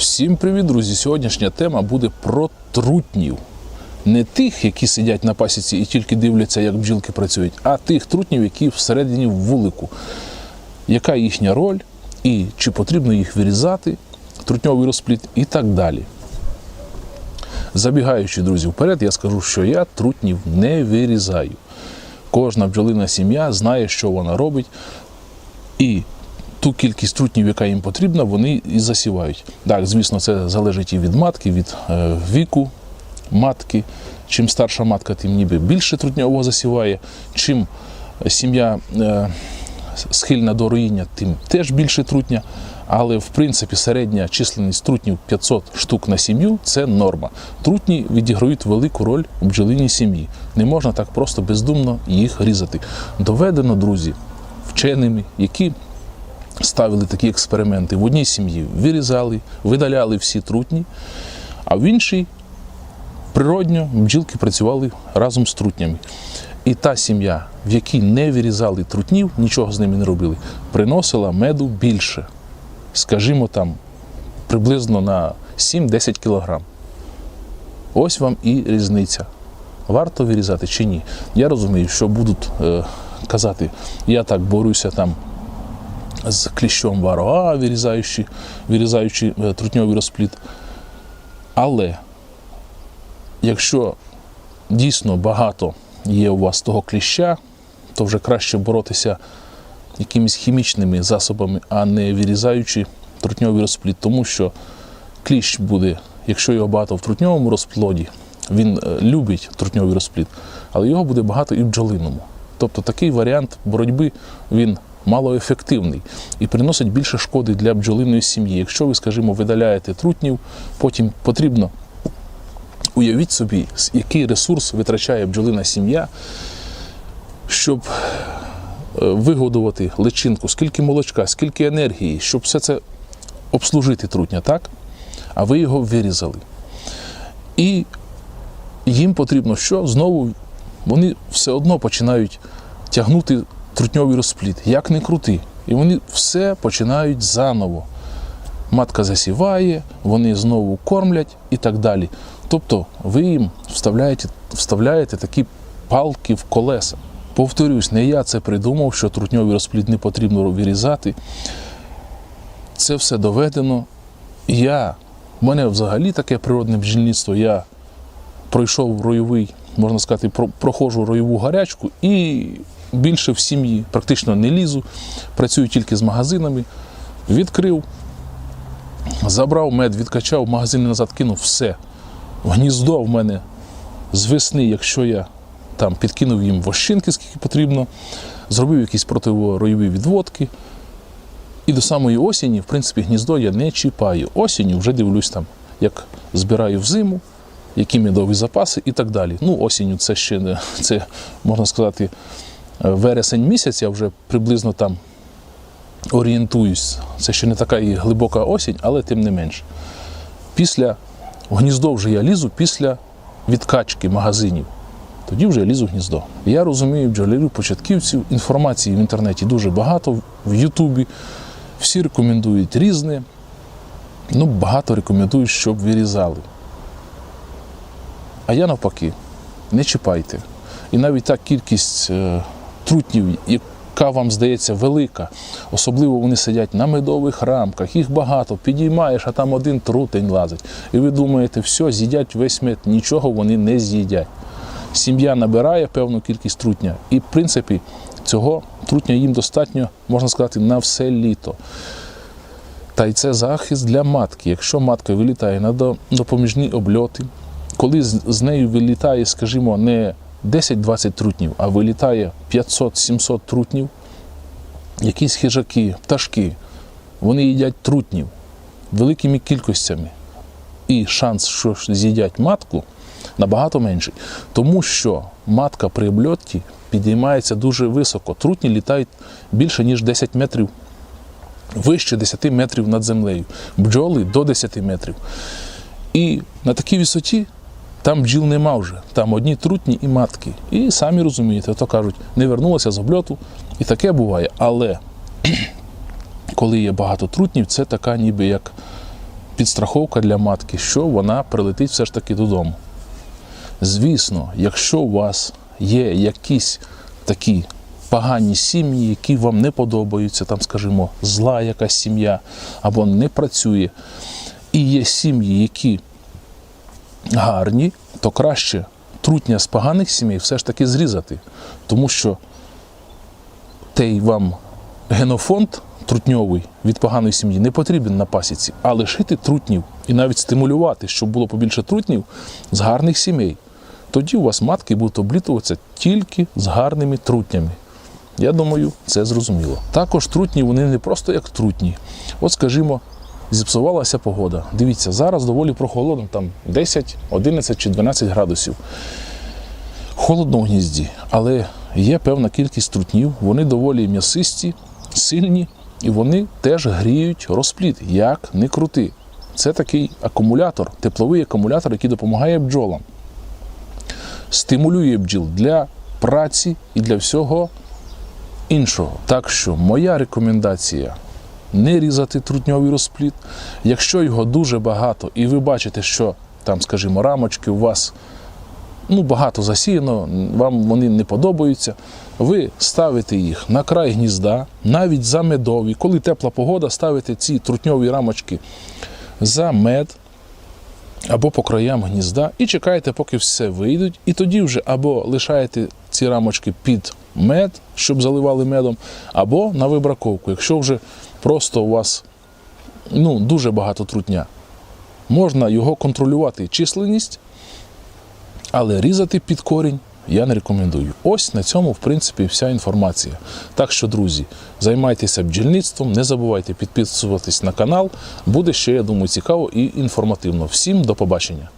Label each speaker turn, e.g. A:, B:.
A: Всім привіт, друзі! Сьогоднішня тема буде про трутнів. Не тих, які сидять на пасіці і тільки дивляться, як бджілки працюють, а тих трутнів, які всередині вулику. Яка їхня роль і чи потрібно їх вирізати, трутньовий розпліт і так далі. Забігаючи, друзі, вперед, я скажу, що я трутнів не вирізаю. Кожна бджолина сім'я знає, що вона робить, і ту кількість трутнів, яка їм потрібна, вони і засівають. Так, звісно, це залежить і від матки, від е, віку матки. Чим старша матка, тим ніби більше трутньового засіває. Чим сім'я е, схильна до роїння, тим теж більше трутня. Але в принципі середня численність трутнів 500 штук на сім'ю це норма. Трутні відіграють велику роль у бджолиній сім'ї. Не можна так просто бездумно їх різати. Доведено, друзі, вченими, які ставили такі експерименти. В одній сім'ї вирізали, видаляли всі трутні, а в іншій природньо бджілки працювали разом з трутнями. І та сім'я, в якій не вирізали трутнів, нічого з ними не робили, приносила меду більше. Скажімо там, приблизно на 7-10 кілограм. Ось вам і різниця. Варто вирізати чи ні. Я розумію, що будуть е, казати, я так борюся там з кліщом вароа, вирізаючи, вирізаючи е, трутньовий розпліт. Але якщо дійсно багато є у вас того кліща, то вже краще боротися якимись хімічними засобами, а не вирізаючи трутньовий розплід, тому що кліщ буде, якщо його багато в трутньовому розплоді, він е, любить трутньовий розплід, але його буде багато і в бджолиному. Тобто такий варіант боротьби він малоефективний і приносить більше шкоди для бджолиної сім'ї. Якщо ви, скажімо, видаляєте трутнів, потім потрібно уявіть собі, який ресурс витрачає бджолина сім'я, щоб е, вигодувати личинку, скільки молочка, скільки енергії, щоб все це обслужити трутня, так? А ви його вирізали. І їм потрібно що? Знову вони все одно починають тягнути трутньовий розплід, як не крути. І вони все починають заново. Матка засіває, вони знову кормлять і так далі. Тобто ви їм вставляєте, вставляєте такі палки в колеса. Повторюсь, не я це придумав, що трутньовий розплід не потрібно вирізати. Це все доведено. Я, в мене взагалі таке природне бджільництво. Я пройшов ройовий, можна сказати, про- проходжу ройову гарячку і більше в сім'ї практично не лізу. Працюю тільки з магазинами. Відкрив, забрав мед, відкачав, в магазин назад кинув все. Гніздо в мене з весни, якщо я там підкинув їм вощинки, скільки потрібно, зробив якісь противоройові відводки. І до самої осені, в принципі, гніздо я не чіпаю. Осінню вже дивлюсь там, як збираю взиму, які медові запаси і так далі. Ну, осінню це ще не це, можна сказати, вересень місяць, я вже приблизно там орієнтуюсь. Це ще не така і глибока осінь, але тим не менш. Після гніздо вже я лізу після відкачки магазинів. Тоді вже я лізу в гніздо. Я розумію бджолярів, початківців, інформації в інтернеті дуже багато, в Ютубі. Всі рекомендують різне. Ну, багато рекомендують, щоб вирізали. А я навпаки, не чіпайте. І навіть та кількість е, трутнів, яка вам здається велика, особливо вони сидять на медових рамках, їх багато, підіймаєш, а там один трутень лазить. І ви думаєте, все, з'їдять весь мед. Нічого вони не з'їдять. Сім'я набирає певну кількість трутня, і в принципі цього трутня їм достатньо, можна сказати, на все літо. Та й це захист для матки. Якщо матка вилітає на допоміжні обльоти, коли з, нею вилітає, скажімо, не 10-20 трутнів, а вилітає 500-700 трутнів, якісь хижаки, пташки, вони їдять трутнів великими кількостями. І шанс, що з'їдять матку, набагато менший. Тому що матка при обльоті підіймається дуже високо. Трутні літають більше, ніж 10 метрів вище 10 метрів над землею, бджоли до 10 метрів. І на такій висоті там бджіл нема вже, там одні трутні і матки. І самі розумієте, то кажуть, не вернулася з обльоту, і таке буває. Але коли є багато трутнів, це така ніби як підстраховка для матки, що вона прилетить все ж таки додому. Звісно, якщо у вас є якісь такі погані сім'ї, які вам не подобаються, там, скажімо, зла якась сім'я або не працює, і є сім'ї, які гарні, то краще трутня з поганих сімей все ж таки зрізати. Тому що той вам генофонд трутньовий від поганої сім'ї не потрібен на пасіці, а лишити трутнів і навіть стимулювати, щоб було побільше трутнів з гарних сімей. Тоді у вас матки будуть облітуватися тільки з гарними трутнями. Я думаю, це зрозуміло. Також трутні вони не просто як трутні. От, скажімо, зіпсувалася погода. Дивіться, зараз доволі прохолодно, там 10, 11 чи 12 градусів. Холодно в гнізді, але є певна кількість трутнів, вони доволі м'ясисті, сильні, і вони теж гріють розплід, як не крути. Це такий акумулятор, тепловий акумулятор, який допомагає бджолам. Стимулює бджіл для праці і для всього іншого. Так що моя рекомендація не різати трутньовий розпліт. Якщо його дуже багато, і ви бачите, що там, скажімо, рамочки у вас ну, багато засіяно, вам вони не подобаються. Ви ставите їх на край гнізда, навіть за медові. Коли тепла погода, ставите ці трутньові рамочки за мед або по краям гнізда і чекаєте, поки все вийдуть. І тоді вже або лишаєте ці рамочки під мед, щоб заливали медом, або на вибраковку. Якщо вже просто у вас ну, дуже багато трутня, можна його контролювати численність, але різати під корінь я не рекомендую. Ось на цьому, в принципі, вся інформація. Так що, друзі, займайтеся бджільництвом, не забувайте підписуватись на канал. Буде ще, я думаю, цікаво і інформативно. Всім до побачення!